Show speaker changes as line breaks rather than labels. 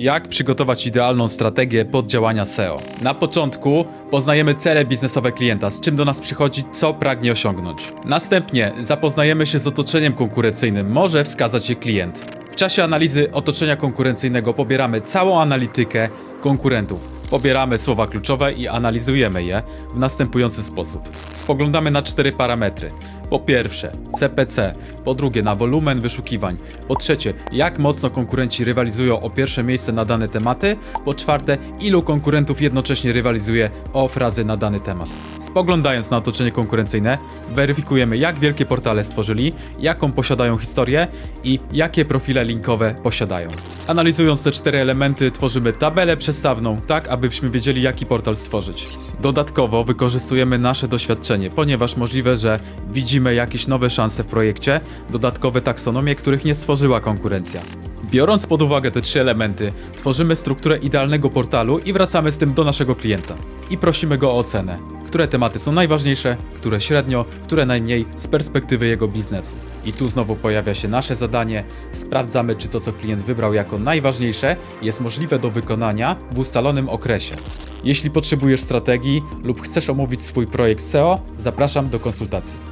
Jak przygotować idealną strategię poddziałania SEO? Na początku poznajemy cele biznesowe klienta, z czym do nas przychodzi, co pragnie osiągnąć. Następnie zapoznajemy się z otoczeniem konkurencyjnym, może wskazać je klient. W czasie analizy otoczenia konkurencyjnego pobieramy całą analitykę konkurentów. Pobieramy słowa kluczowe i analizujemy je w następujący sposób. Spoglądamy na cztery parametry. Po pierwsze, CPC, po drugie, na wolumen wyszukiwań, po trzecie, jak mocno konkurenci rywalizują o pierwsze miejsce na dane tematy, po czwarte, ilu konkurentów jednocześnie rywalizuje o frazy na dany temat. Spoglądając na otoczenie konkurencyjne, weryfikujemy, jak wielkie portale stworzyli, jaką posiadają historię i jakie profile linkowe posiadają. Analizując te cztery elementy, tworzymy tabelę przestawną, tak abyśmy wiedzieli, jaki portal stworzyć. Dodatkowo wykorzystujemy nasze doświadczenie, ponieważ możliwe, że widzimy jakieś nowe szanse w projekcie, dodatkowe taksonomie, których nie stworzyła konkurencja. Biorąc pod uwagę te trzy elementy, tworzymy strukturę idealnego portalu i wracamy z tym do naszego klienta. I prosimy go o ocenę. Które tematy są najważniejsze, które średnio, które najmniej z perspektywy jego biznesu. I tu znowu pojawia się nasze zadanie. Sprawdzamy, czy to, co klient wybrał jako najważniejsze, jest możliwe do wykonania w ustalonym okresie. Jeśli potrzebujesz strategii lub chcesz omówić swój projekt SEO, zapraszam do konsultacji.